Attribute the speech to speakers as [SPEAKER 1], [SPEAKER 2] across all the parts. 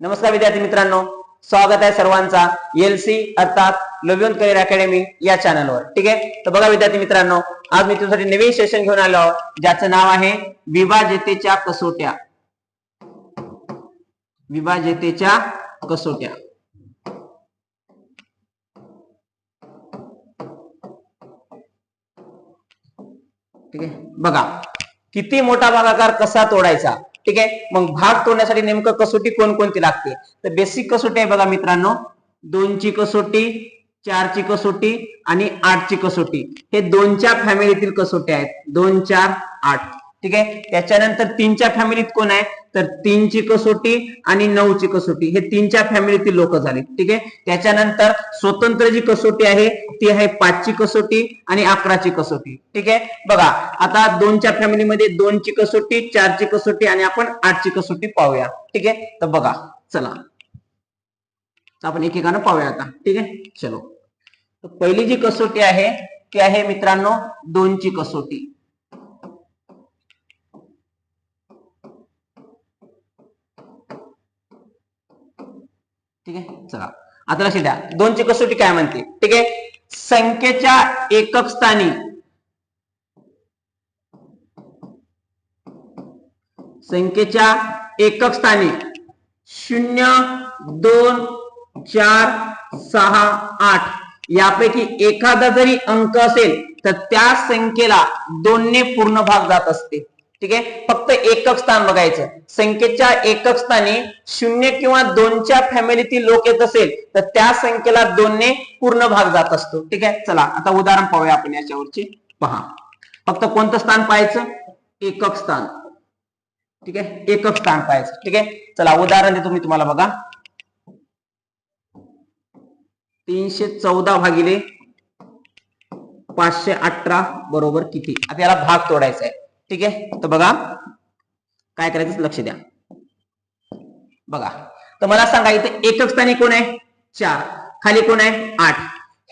[SPEAKER 1] नमस्कार विद्यार्थी मित्रांनो स्वागत आहे सर्वांचा एल सी अर्थात लव्योन करिअर अकॅडमी या चॅनलवर. ठीक आहे? तर बघा विद्यार्थी मित्रांनो आज मी तुमच्यासाठी नवीन सेशन घेऊन आलो आहोत ज्याचं नाव आहे विभाजतेच्या कसोट्या. विभाजतेच्या कसोट्या. ठीक आहे? बघा किती मोठा भागाकार कसा तोडायचा? ठीक आहे? मग भाग तोडण्यासाठी नेमकं कसोटी कोणकोणती लागते? तर बेसिक कसोटी आहे बघा मित्रांनो. दोनची कसोटी चारची कसोटी आणि आठची कसोटी. हे दोनच्या फॅमिलीतील कसोटी आहेत. दोन चार आठ. ठीक आहे? त्याच्यानंतर तीनच्या फॅमिलीत कोण आहे? तर तीनची कसोटी आणि नऊची कसोटी. हे तीनच्या फॅमिलीतील लोक झाले. ठीक आहे? त्याच्यानंतर स्वतंत्र जी कसोटी आहे ती आहे पाचची कसोटी आणि अकराची कसोटी. ठीक आहे? बघा आता दोनच्या फॅमिलीमध्ये दोनची कसोटी चारची कसोटी आणि आपण आठची कसोटी पाहूया. ठीक आहे? तर बघा चला. आपण एकेकानं पाहूया आता. ठीक आहे? चलो. पहिली जी कसोटी आहे ती आहे मित्रांनो दोनची कसोटी. ठीक आहे? चला. आता लक्ष द्या दोनची कसोटी काय म्हणते? ठीक आहे? संख्येच्या एकक स्थानी. संख्येच्या एकक स्थानी. शून्य दोन चार सहा आठ. यापैकी एखादा जरी अंक असेल तर त्या संख्येला दोनने पूर्ण भाग जात असते. ठीक आहे? फक्त एकक स्थान बघायचं. संख्येच्या एकक स्थानी शून्य किंवा दोनच्या फॅमिलीतील लोक येत असेल तर त्या संख्येला दोनने पूर्ण भाग जात असतो. ठीक आहे? चला आता उदाहरण पाहूया आपण याच्यावरची. पहा. फक्त कोणतं स्थान पाहायचं? एकक स्थान. ठीक आहे? एकक स्थान पाहायचं. ठीक आहे? चला उदाहरण देतो मी तुम्हाला बघा. तीनशे चौदा भागिले पाचशे अठरा बरोबर किती? आता याला भाग तोडायचा आहे. ठीक आहे? तर बघा काय करायचं लक्ष द्या. बघा तर मला सांगा इथे एकक स्थानी कोण आहे? चार. खाली कोण आहे? आठ.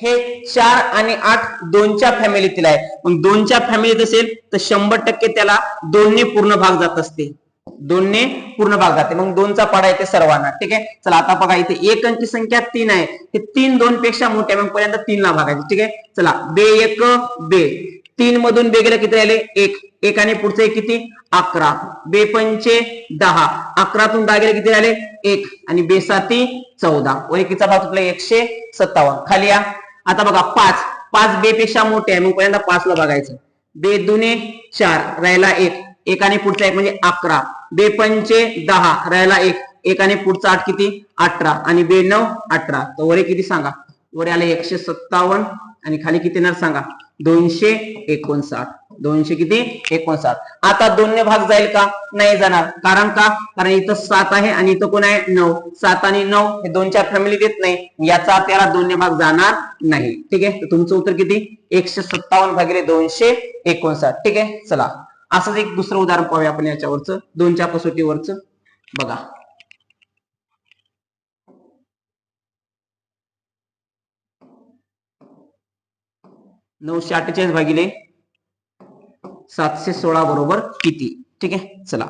[SPEAKER 1] हे चार आणि आठ दोनच्या फॅमिलीतील आहे. मग दोनच्या फॅमिलीत असेल तर शंभर टक्के त्याला दोनने पूर्ण भाग जात असते दोनने पूर्ण भाग जाते. मग दोनचा पाडा येते सर्वांना. ठीक आहे? चला आता बघा इथे एक अंकी संख्या तीन आहे. हे तीन दोन पेक्षा मोठ्या मग पहिल्यांदा तीनला भागायचे. ठीक आहे? चला बे एक बे. तीन मधून बेगेला किती राहिले? एक. एकाने पुढचे किती? अकरा. बेपंचे दहा. अकरातून दहा गेले किती राहिले? एक. आणि बेसाती चौदा. व एकीचा भाग तुटला एकशे सत्तावन्न. खाली या. आता बघा पाच. पाच बेपेक्षा मोठे आहे. मग पहिल्यांदा पाच ला बघायचं. बे दुने चार. राहिला एक. एकाने पुढचा एक म्हणजे अकरा. बेपंचे दहा. राहिला एक. एकाने पुढचा आठ किती? अठरा. आणि बे नऊ अठरा. तर वरे किती सांगा? वरे आले एकशे सत्तावन्न. आणि खाली किती येणार सांगा? दोनशे एकोणसाठ. दोनशे किती? एकोणसाठ. आता दोनने भाग जाईल का? नाही जाणार. कारण का? कारण इथं सात आहे आणि इथं कोण आहे? नऊ. सात आणि नऊ हे दोनच्या फॅमिली देत नाही. याचा त्याला दोनने भाग जाणार नाही. ठीक आहे? तर तुमचं उत्तर किती? एकशे सत्तावन्न भागिले दोनशे एकोणसाठ. ठीक आहे? चला. असंच एक दुसरं उदाहरण पाहूया आपण याच्यावरचं. दोनच्या कसोटीवरचं. बघा. नऊशे अठ्ठेचाळीस भागिले सातशे सोळा बरोबर किती? ठीक आहे चला.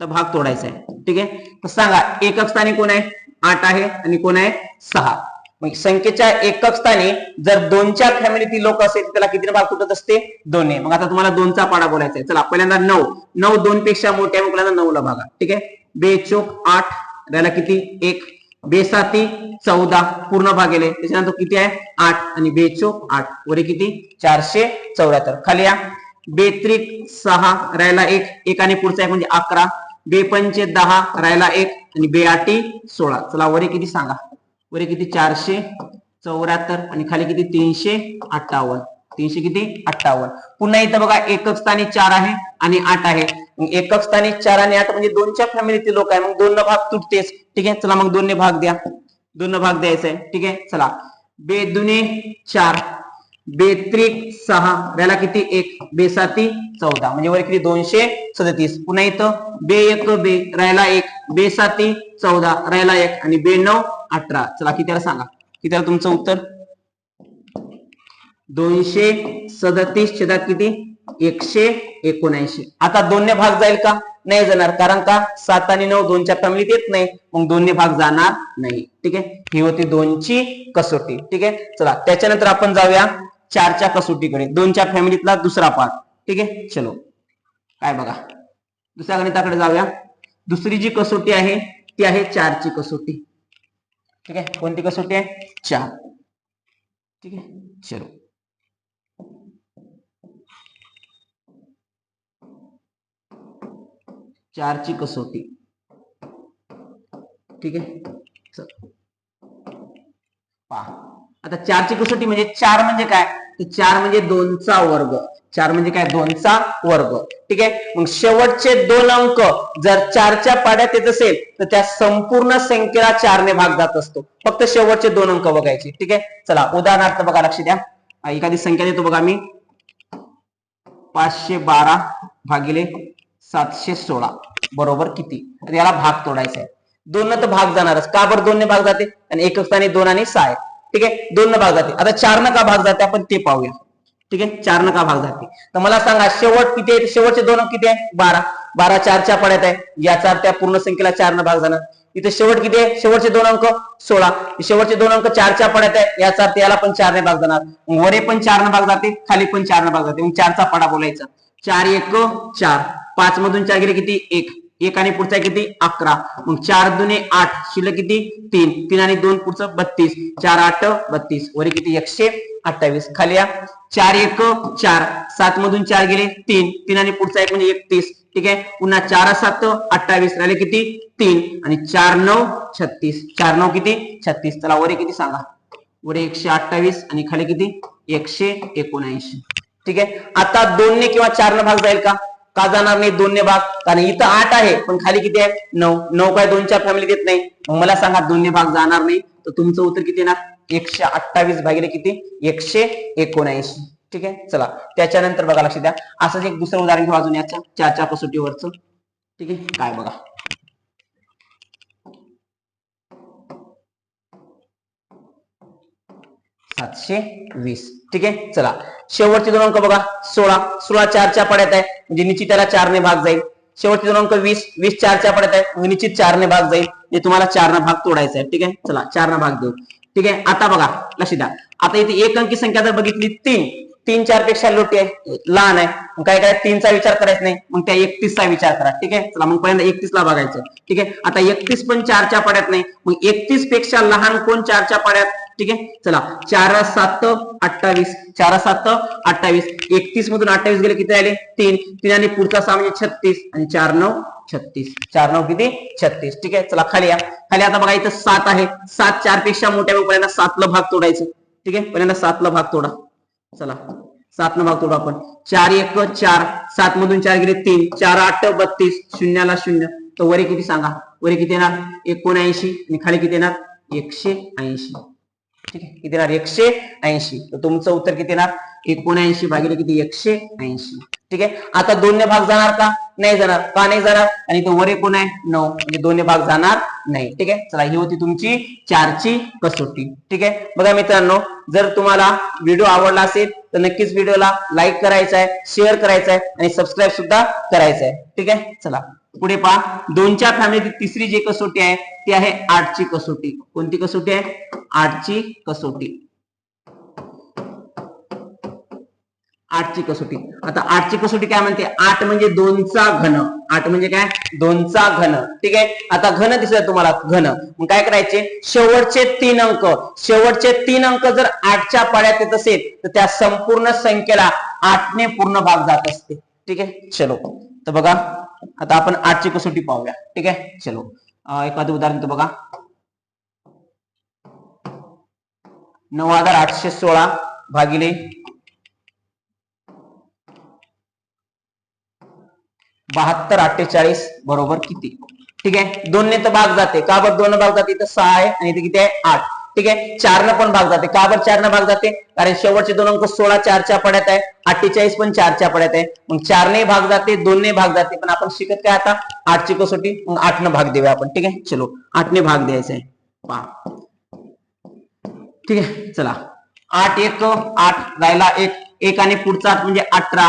[SPEAKER 1] तर भाग तोडायचा आहे. ठीक आहे? तर सांगा एकक स्थानी कोण आहे? आठ आहे आणि कोण आहे? सहा. मग संख्येच्या एकक स्थानी जर दोनच्या फॅमिलीतील लोक असेल त्याला किती भाग तुटत असते? दोन मग आता तुम्हाला दोनचा पाडा बोलायचा आहे. चला पहिल्यांदा नऊ. नऊ दोन पेक्षा मोठ्या आहे मग नऊला भागा. ठीक आहे? बेचोक आठ त्याला किती? एक. बेसाती चौदा पूर्ण भाग गेले त्याच्यानंतर किती आहे? आठ आणि बेचोक आठ. वरे किती? चारशे चौऱ्याहत्तर. खाली या. बेत्रिक सहा राहिला एक. एकाने पुढचा एक म्हणजे अकरा. बेपंचे दहा राहिला एक आणि बेआटी सोळा. चला वरे किती सांगा? वरे किती? चारशे चौऱ्याहत्तर. आणि खाली किती? तीनशे अठ्ठावन्न. तीनशे किती? अठ्ठावन्न. पुन्हा इथं बघा एकक स्थानी चार आहे. आणि आठ आहे. एकक स्थानी चार आणि आठ म्हणजे दोनच्या फॅमिलीतील लोक आहे. मग दोन भाग तुटतेच. ठीक आहे? चला मग दोनने भाग द्या. दोन भाग द्यायचा आहे. ठीक आहे? चला. बे दुने चार. बेत्रिक सहा. याला किती? एक. बेसाती चौदा. म्हणजे वर किती? दोनशे सदतीस. पुन्हा इथं. बे एक बे. राहिला एक. बेसाती चौदा. राहिला एक. आणि बे नऊ अठरा. चला किती सांगा? किती तुमचं उत्तर? दोनशे सदतीस छेदात किती? एकशे एकोणऐंशी. आता दोन्ही भाग जाईल का? नाही जाणार. कारण का? सात आणि नऊ दोनच्या फॅमिलीत येत नाही. मग दोन्ही भाग जाणार नाही. ठीक आहे? ही होती दोनची कसोटी. ठीक आहे? चला त्याच्यानंतर आपण जाऊया चारच्या कसोटीकडे. दोनच्या फॅमिलीतला दुसरा पार्ट ठीक आहे? चलो. काय बघा. दुसऱ्या गणिताकडे जाऊया. दुसरी जी कसोटी आहे ती आहे चारची कसोटी. ठीक आहे? कोणती कसोटी आहे? चार. ठीक आहे? चलो. चारची कसोटी ठीक आहे? चल. पहा. आता चारची कसोटी म्हणजे चार म्हणजे काय? तर चार म्हणजे दोनचा वर्ग. चार म्हणजे काय? दोनचा वर्ग. ठीक आहे? मग शेवटचे दोन अंक जर चारच्या पाड्यात येत असेल तर त्या संपूर्ण संख्येला चारने भाग जात असतो. फक्त शेवटचे दोन अंक बघायचे. ठीक आहे? चला उदाहरणार्थ बघा लक्ष द्या. एखादी संख्या देतो बघा मी पाचशे बारा भागिले सातशे सोळा. बरोबर किती? तर याला भाग तोडायचा आहे. दोन तर भाग जाणारच. का बरं दोनने भाग जाते? आणि एक स्थानी दोन आणि सहा आहे ठीक आहे? दोन भाग जाते. आता चार का भाग जाते? आपण ते पाहूया. ठीक आहे? चार का भाग जाते. तर मला सांगा शेवट किती आहे? शेवटचे दोन अंक किती आहे? बारा. बारा चारच्या पड्यात आहे. याचा त्या पूर्ण संख्येला चार न भाग जाणार. इथे शेवट किती आहे? शेवटचे दोन अंक सोळा. शेवटचे दोन अंक चारच्या पड्यात आहे. याचा अर्थ याला पण चारने भाग जाणार. वरे पण चार न भाग जाते. खाली पण चार न भाग जाते. मग चारचा पडा बोलायचा. चार एक चार. पाच मधून चार गेले किती? एक. एक आणि पुढचा किती? अकरा. मग चार दुने आठ. शिल्लक किती? तीन. तीन आणि दोन पुढचं बत्तीस. चार आठ बत्तीस. वरी किती? एकशे अठ्ठावीस. खाली या. चार एक चार. सात मधून चार गेले. तीन. तीन आणि पुढचा एक म्हणजे एकतीस. ठीक आहे? पुन्हा चार सात अठ्ठावीस. राहिले किती? तीन. आणि चार नऊ छत्तीस. चार नऊ किती? छत्तीस. चला वरे किती सांगा? वरे एकशे अठ्ठावीस आणि खाली किती? एकशे एकोणऐंशी. ठीक आहे? आता दोनने किंवा चारने भाग जाईल का? का जाणार नाही? दोनने भाग. कारण इथं आठ आहे पण खाली किती आहे? नऊ. नऊ काय दोन चार फॅमिली देत नाही. मला सांगा दोन्ही भाग जाणार नाही तर तुमचं उत्तर किती येणार? एकशे अठ्ठावीस भागिले किती? एकशे एकोणऐंशी. ठीक आहे? चला. त्याच्यानंतर बघा लक्ष द्या. असंच एक दुसरं उदाहरण घेऊ अजून याचं. चारच्या कसोटीवरच. ठीक आहे? काय बघा. सातशे वीस. ठीक आहे? चला. शेवटचे दोन अंक बघा. सोळा. सोळा चारच्या पड्यात आहे. म्हणजे निश्चित त्याला चारने भाग जाईल. शेवटचे दोन अंक वीस. वीस चारच्या पड्यात आहे. म्हणजे निश्चित चारने भाग जाईल. म्हणजे तुम्हाला चारना भाग तोडायचा आहे ठीक आहे? चला. चारना भाग देऊ. ठीक आहे? आता बघा. लक्ष द्या आता इथे एक अंकी संख्या जर बघितली तीन. तीन चारपेक्षा लोटी आहे लहान आहे. मग काय काय? तीनचा विचार करायचा नाही. मग त्या एकतीसचा विचार करा. ठीक आहे? चला मग पहिल्यांदा एकतीसला बघायचं. ठीक आहे? आता एकतीस पण चारच्या पाड्यात नाही. मग एकतीसपेक्षा लहान कोण चारच्या पाड्यात? ठीक आहे? चला चार सात अठ्ठावीस. चार सात अठ्ठावीस. एकतीस मधून अठ्ठावीस गेले किती आले तीन. तीन आणि पुढचा सहा म्हणजे छत्तीस. आणि चार नऊ छत्तीस. चार नऊ किती? छत्तीस. ठीक आहे? चला खाली या. खाली आता बघा इथं सात आहे. सात चारपेक्षा मोठ्या मग पहिल्यांदा सातला भाग तोडायचं. ठीक आहे? पहिल्यांदा सातला भाग तोडा. चला सात न भाग तोडू आपण. चार एक चार. सात मधून चार गेले तीन. चार आठ बत्तीस. शून्याला शून्य. तर वरी किती सांगा? वरी किती येणार? एकोणऐंशी. आणि खाली किती येणार? एकशे ऐंशी. ठीक आहे? किती येणार? एकशे ऐंशी. तर तुमचं उत्तर किती येणार? एकोणऐंशी भागिले किती? एकशे ऐंशी. ठीक आहे? आता दोन्ही भाग जाणार का? नाही जाणार. का नाही जाणार? आणि तो वर कोण आहे नऊ. म्हणजे दोन्ही भाग जाणार नाही. ठीक आहे? चला ही होती तुमची चारची कसोटी. ठीक आहे? बघा मित्रांनो जर तुम्हाला व्हिडिओ आवडला असेल तर नक्कीच व्हिडिओला लाईक करायचा आहे शेअर करायचा आहे आणि सबस्क्राईब सुद्धा करायचं आहे. ठीक आहे? चला. पुढे पहा. दोनच्या फॅमिलीतील तिसरी जी कसोटी आहे ती आहे आठची कसोटी. कोणती कसोटी आहे? आठची कसोटी. आठची कसोटी. आता आठची कसोटी काय म्हणते? आठ म्हणजे दोनचा घन. आठ म्हणजे काय? दोनचा घन. ठीक आहे? आता घन दिसत तुम्हाला. घन. मग काय करायचे? शेवटचे तीन अंक. शेवटचे तीन अंक जर आठच्या पाड्यात येत असेल तर त्या संपूर्ण संख्येला आठने पूर्ण भाग जात असते. ठीक आहे? चलो. तर बघा. आता आपण आठची कसोटी पाहूया. ठीक आहे? चलो. एखादं उदाहरण तर बघा. नऊ हजार आठशे सोळा भागिले बहात्तर अठ्ठेचाळीस बरोबर किती? ठीक आहे? दोनने तर भाग जाते. का बरं? दोन भाग जाते इथं सहा आहे आणि इथे किती आहे? आठ. ठीक आहे? चारनं पण भाग जाते. का बरं चारनं भाग जाते? कारण शेवटचे दोन अंक सोळा चारच्या पड्यात आहे. अठ्ठेचाळीस पण चारच्या पड्यात आहे. मग चारने भाग जाते दोनने भाग जाते. पण आपण शिकत काय आता? आठची कसोटी मग आठनं भाग देऊया आपण. ठीक आहे? चलो. आठने भाग द्यायचा आहे. पहा ठीक आहे? चला. आठ एक आठ राहिला एक. एक आणि पुढचा आठ म्हणजे अठरा.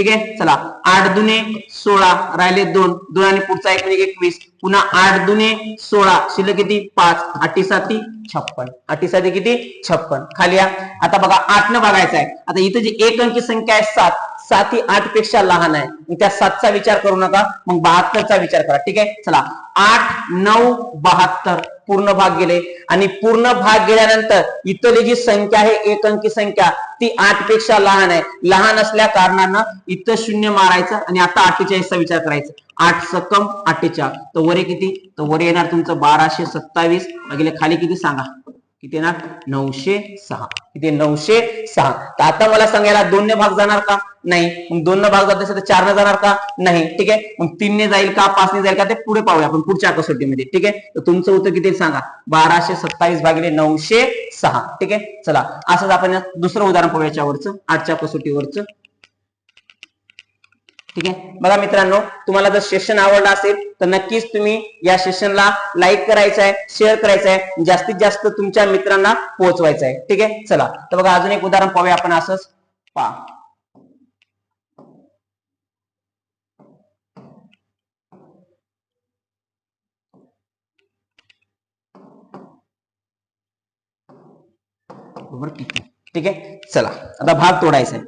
[SPEAKER 1] ठीक आहे? चला आठ दुने सोळा राहिले दोन. दोन आणि पुढचा एक म्हणजे एकवीस. पुन्हा आठ दुने सोळा. शिल्लक किती? पाच. आठी साती छप्पन. आठी साती किती? छप्पन. खाली या. आता बघा आठ न बघायचं आहे. आता इथं जी एक अंकी संख्या आहे सात. सात ही आठपेक्षा लहान आहे. मग त्या सातचा विचार करू नका मग बहात्तरचा विचार करा. ठीक आहे? चला. आठ नऊ बहात्तर. पूर्ण भाग गेले. आणि पूर्ण भाग गेल्यानंतर इथली जी संख्या आहे एक अंकी संख्या ती आठपेक्षा लहान आहे. लहान असल्या कारणानं इथं शून्य मारायचं आणि आता अठ्ठेचाळीसचा विचार करायचा. आठ सकम अठ्ठेचाळ. तर वरे किती? तर वरे येणार तुमचं बाराशे सत्तावीस. गेले खाली किती सांगा? किती येणार? नऊशे सहा. किती नऊशे सहा. तर आता मला सांगायला दोनने भाग जाणार का? नाही. मग दोन भाग जात असेल तर चारने जाणार का? नाही. ठीक आहे? मग तीनने जाईल का? पाचने जाईल का? ते पुढे पाहूया आपण पुढच्या कसोटीमध्ये ठीक आहे? तर तुमचं उत्तर किती सांगा? बाराशे सत्तावीस भागिले नऊशे सहा. ठीक आहे? चला. असंच आपण दुसरं उदाहरण पाहूया याच्यावरचं आजच्या कसोटीवरचं. ठीक आहे? बघा मित्रांनो तुम्हाला जर सेशन आवडलं असेल तर नक्कीच तुम्ही या सेशनला लाईक करायचं आहे शेअर करायचं आहे जास्तीत जास्त तुमच्या मित्रांना पोहोचवायचं आहे. ठीक आहे? चला. तर बघा अजून एक उदाहरण पाहूया आपण असंच. पा बरोबर ठीक आहे? चला. आता भाग तोडायचा आहे.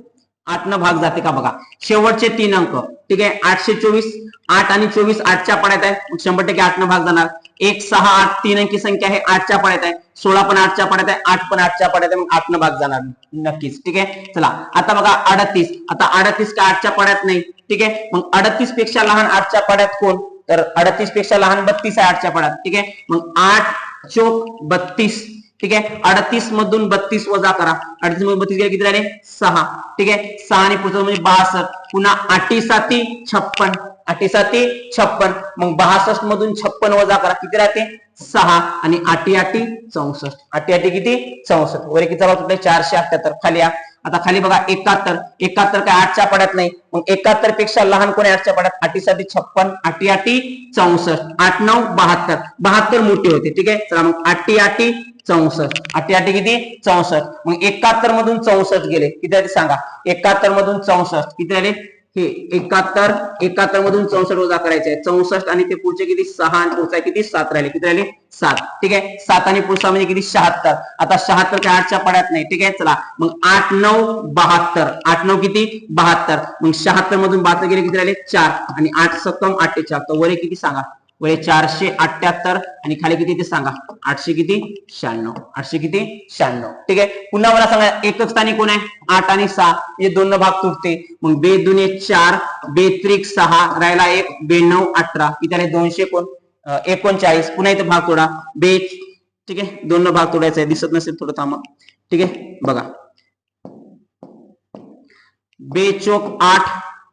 [SPEAKER 1] आठ न भाग जाते का बघा. शेवटचे तीन अंक. ठीक आहे? आठशे चोवीस आठ आणि चोवीस आठच्या पाण्यात आहे. मग शंभर टक्के आठ न भाग जाणार. एक सहा आठ तीन अंकी संख्या आहे आठच्या पाण्यात आहे. सोळा पण आठच्या पाण्यात आहे. आठ पण आठच्या पाण्यात आहे. मग आठ न भाग जाणार. नक्कीच. ठीक आहे? चला. आता बघा अडतीस. आता अडतीस का आठच्या पाण्यात नाही? ठीक आहे? मग अडतीसपेक्षा लहान आठच्या पाण्यात कोण? तर अडतीसपेक्षा लहान बत्तीस आहे आठच्या पाण्यात ठीक आहे? मग आठ चोक बत्तीस. ठीक आहे? अडतीस मधून बत्तीस वजा करा. अडतीस मधून बत्तीस गेले किती झाले सहा. ठीक आहे? सहा आणि पुढचं म्हणजे बासष्ट. पुन्हा आठी साती छप्पन. आठी साती छप्पन. मग बासष्ट मधून छप्पन वजा करा. किती राहते? सहा. आणि आठी आठी चौसष्ट. आठी आठी किती? चौसष्ट. वर किती चालू चारशे अठ्याहत्तर. खाली या. आता खाली बघा एकाहत्तर. एकाहत्तर काय आठच्या पडत नाही. मग एकाहत्तरपेक्षा लहान कोणी आठच्या पडत? आठी साठी छप्पन आठी आठी चौसष्ट. आठ नऊ बहात्तर. बहात्तर मोठी होते. ठीक आहे? चला मग आठी आठी चौसष्ट. आठी आठी किती? चौसष्ट. मग एकाहत्तर मधून चौसष्ट गेले. किती आले सांगा? एकाहत्तर मधून चौसष्ट. किती आले? हे एकाहत्तर एकाहत्तर मधून चौसष्ट वजा करायचे आहे चौसष्ट आणि ते पुढचे किती? सहा आणि पुढचा किती? सात राहिले. किती राहिले? सात. ठीक आहे? सात आणि पुढचा म्हणजे किती? शहात्तर. आता शहात्तर काय आठच्या पाड्यात नाही. ठीक आहे? चला. मग आठ नऊ बहात्तर. आठ नऊ किती? बहात्तर. मग शहात्तर मधून बहात्तर गेले किती राहिले? चार. आणि आठ सक्कम अठ्ठेचार तर वरे किती सांगा? वळे चारशे अठ्याहत्तर आणि खाली किती ते सांगा? आठशे किती? शहाण्णव. आठशे किती? शहाण्णव. ठीक आहे? पुन्हा मला सांगा एकच स्थानी कोण आहे? आठ आणि सहा. हे दोन भाग तुटते. मग बे दुने चार बेत्रिक सहा राहिला एक बे अठरा. इथे दोनशे कोण? एकोणचाळीस. पुन्हा इथे भाग तोडा. बे ठीक आहे? दोन भाग तोडायचा आहे. दिसत नसेल थोडं थांबा. ठीक आहे? बघा. बे चोक आठ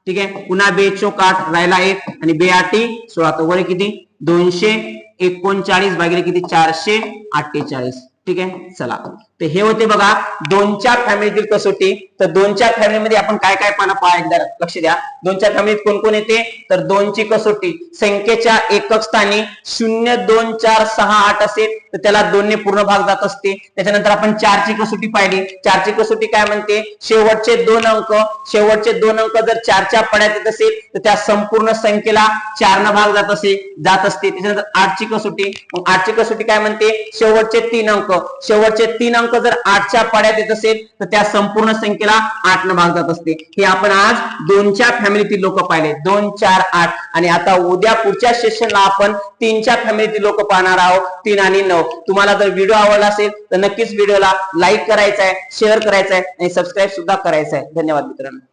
[SPEAKER 1] ठीक आहे? पुन्हा बे चोक आठ राहिला एक आणि बे आठी सोळा तर वर किती? दोनशे एकोणचाळीस भागिले किती? चारशे अठ्ठेचाळीस. ठीक आहे? चला. तर हे होते बघा दोन चार फॅमिलीतील कसोटी. तर दोन चार फॅमिलीमध्ये आपण काय काय पाना पहा एकदा लक्ष द्या. दोन चार फॅमिलीत कोण कोण येते? तर दोनची कसोटी. संख्येच्या एकक स्थानी शून्य दोन चार सहा आठ असेल तर त्याला दोनने पूर्ण भाग जात असते. त्याच्यानंतर आपण चारची कसोटी पाहिली. चारची कसोटी काय म्हणते? शेवटचे दोन अंक. शेवटचे दोन अंक जर चारच्या पड्यात येत असेल तर त्या संपूर्ण संख्येला चारनं भाग जात असे जात असते. त्याच्यानंतर आठची कसोटी. मग आठची कसोटी काय म्हणते? शेवटचे तीन अंक. शेवटचे तीन अंक जर आठच्या पाड्यात येत असेल तर त्या संपूर्ण संख्येला आठ न भाग जात असते. हे आपण आज दोनच्या फॅमिलीतील लोक पाहिले. दोन चार आठ. आणि आता उद्या पुढच्या सेशनला आपण तीनच्या फॅमिलीतील लोक पाहणार आहोत. तीन आणि नऊ. तुम्हाला जर व्हिडिओ आवडला असेल तर नक्कीच व्हिडिओला लाईक करायचा आहे शेअर करायचा आहे आणि सबस्क्राईब सुद्धा करायचं आहे धन्यवाद मित्रांनो.